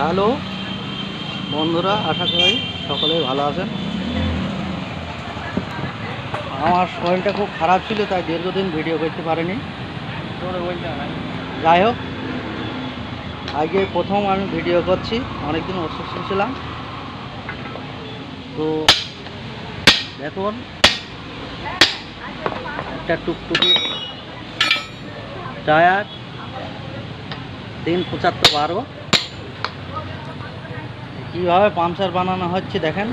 Hello. বন্ধুরা, আশা করি সকলেই ভালো আছেন। আমার শরীরটা খুব খারাপ ছিল, তাই দীর্ঘদিন ভিডিও করতে পারিনি। যাই হোক আগে প্রথম আমি ভিডিও করছি, অনেকদিন অসুস্থ ছিলাম। তো দেখুন, একটা টুকটুকি টায়ার তিন পঁচাত্তর বারো। কীভাবে পাংচার বানানো হচ্ছে দেখেন।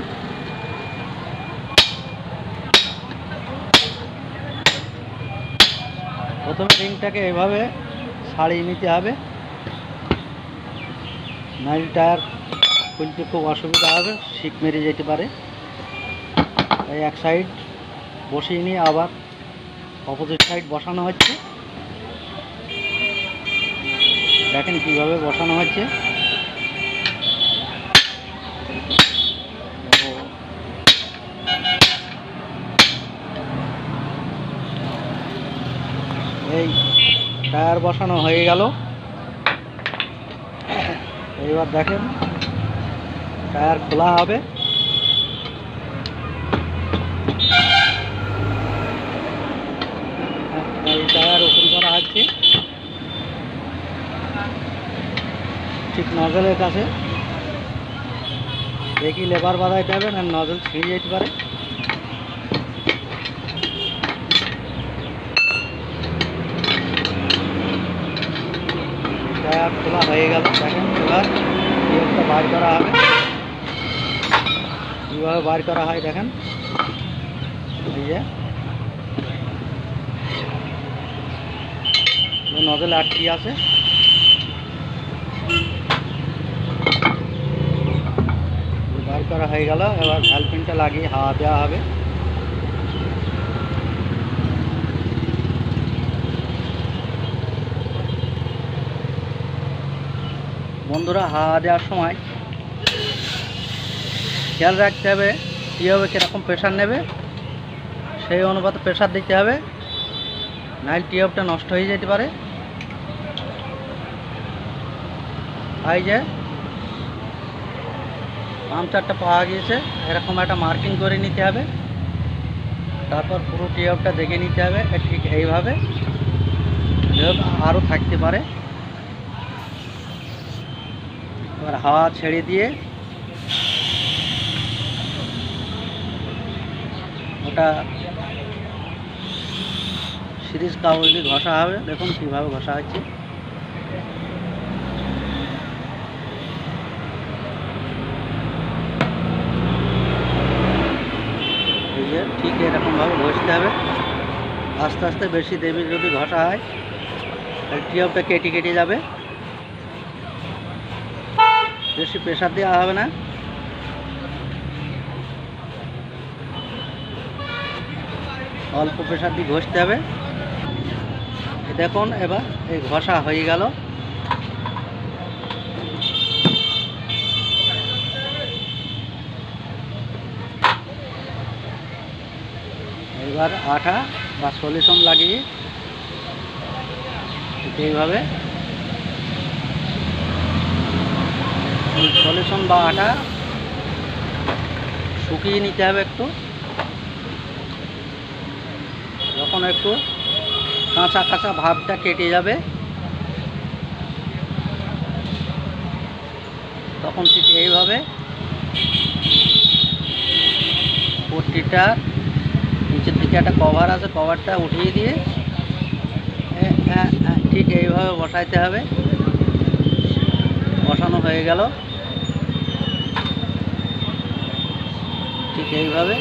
প্রথমে রিংটাকে এভাবে সারিয়ে নিতে হবে। নাইল টায়ার খুলতে খুব অসুবিধা হবে শিক মেরে যেতে পারে। তাই এক সাইড বসিয়ে নিয়ে আবার অপোজিট সাইড বসানো হচ্ছে। দেখেন কীভাবে বসানো হচ্ছে। এই টায়ার বসানো হয়ে গেল। এইবার দেখেন, টায়ার খোলা হবে। এই টায়ার ওপেন করা হচ্ছে। ঠিক নজলের কাছে। দেখি লেবার বাঁধাইতে হবে না নজল ছিঁড়ে যেতে পারে। টায়ার খোলা হয়ে গেল দেখেন এবার টিউবটা বার করা হবে কীভাবে বার করা হয় দেখেন এই যে নজল আটটি আছে বার করা হয়ে গেল এবার ভ্যালপিনটা লাগিয়ে হাওয়া দেওয়া হবে বন্ধুরা হাওয়া দেওয়ার সময় খেয়াল রাখতে হবে কীভাবে কীরকম প্রেশার নেবে। সেই অনুপাতে প্রেশার দিতে হবে নাইল টিউবটা নষ্ট হয়ে যেতে পারে। এই যে পাংচারটা পাওয়া গিয়েছে, এরকম একটা মার্কিং করে নিতে হবে। তারপর পুরো টিউবটা দেখে নিতে হবে, ঠিক এইভাবে। আরও থাকতে পারে। এবার হাওয়া ছেড়ে দিয়ে ওটা সিরিজ কাগজ দিয়ে ঘষা হবে। দেখুন কীভাবে ঘষা হচ্ছে। ঠিক এরকমভাবে ঘষতে হবে। আস্তে আস্তে বেশি দেবী যদি ঘষা হয় টিউবটা কেটে কেটে যাবে। বেশি প্রেশার দেওয়া হবে না। অল্প প্রেশার দিয়ে ঘষতে হবে। দেখুন, এবার এই ঘষা হয়ে গেল। এবার আঠা বা সলিউশন লাগিয়ে এইভাবে সলিউশন বা আটা শুকিয়ে নিতে হবে একটু। যখন একটু কাঁচা কাঁচা ভাবটা কেটে যাবে, তখন ঠিক এইভাবে পট্টিটা নিচের দিকে একটা কভার আছে কভারটা উঠিয়ে দিয়ে এ- এ- এ- ঠিক এইভাবে বসাইতে হবে। বসানো হয়ে গেল। ঠিক এইভাবে।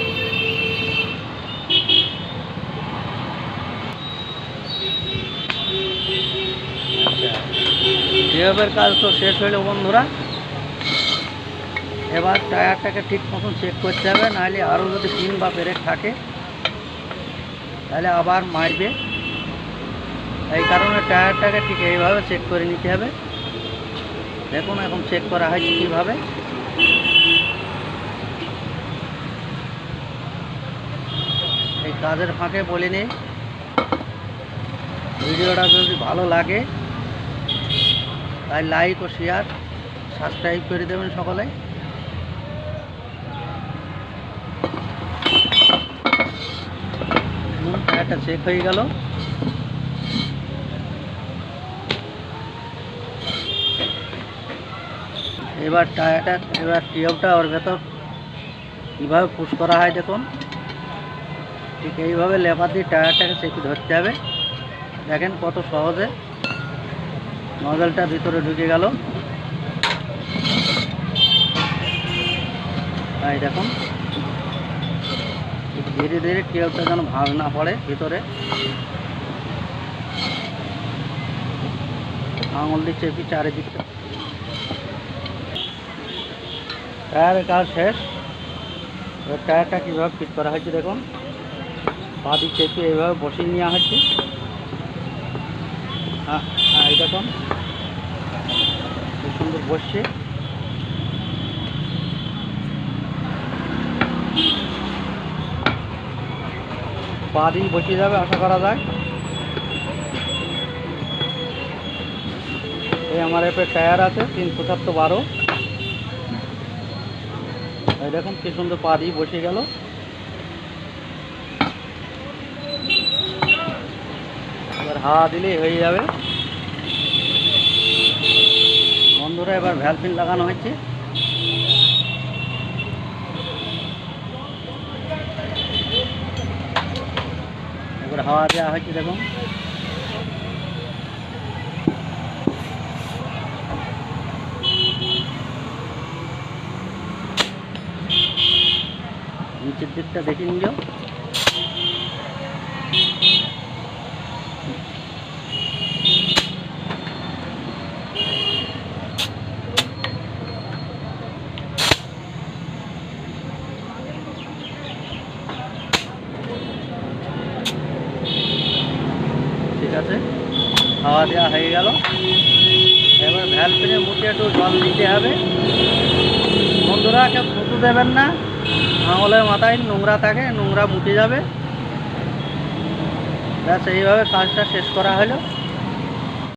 টিউবের কাজ তো শেষ হইল বন্ধুরা। এবার টায়ারটাকে ঠিক মতন চেক করতে হবে, নাহলে আরও যদি পিন বা ব্রেক থাকে, তাহলে আবার মারবে। এই কারণে টায়ারটাকে ঠিক এইভাবে চেক করে নিতে হবে। দেখুন এখন চেক করা হয়েছে কীভাবে। এই কাজের ফাঁকে বলে নিই ভিডিওটা যদি ভালো লাগে, তাই লাইক ও শেয়ার সাবস্ক্রাইব করে দেবেন সকলে। টায়ারটা চেক হয়ে গেল। এবার টায়ারটা এবার টিউবটা ওর ভেতর কীভাবে পুশ করা হয় দেখুন। ঠিক এইভাবে লেবার দিয়ে টায়ারটাকে চেপে ধরতে হবে। দেখেন কত সহজে। নজলটা ভিতরে ঢুকে গেল। তাই দেখুন। ধীরে ধীরে কেউটা যেন ভাগ না পড়ে ভিতরে। আঙুল দিয়ে চেপি চারিদিকটা টায়ারের কাজ শেষ। টায়ারটা কীভাবে ফিট করা হয়েছে দেখুন। পা দিয়ে চেপে এইভাবে বসিয়ে নেওয়া হচ্ছে। হ্যাঁ হ্যাঁ এই দেখুন। খুব সুন্দর বসছে। পা দিয়ে বসিয়ে যাবে, আশা করা যায়। এই আমার এপে টায়ার আছে, তিন পঁচাত্তর বারো। দেখুন কি সুন্দর পা দিয়ে বসে গেল। এবার হাওয়া দিলেই হয়ে যাবে। বন্ধুরা, এবার ভ্যালফিন লাগানো হয়েছে এবার হাওয়া দেওয়া হয়েছে দেখুন। নিচের দিকটা দেখে নিও ঠিক আছে হাওয়া দেওয়া হয়ে গেল। এবার ভ্যালপিনের মুখে একটু জল দিতে হবে। বন্ধুরা, কেউ থুতু দেবেন না। আঙুলের মাথায় নোংরা থাকে, নোংরা মুটে যাবে। ব্যাস, এইভাবে কাজটা শেষ করা হলো।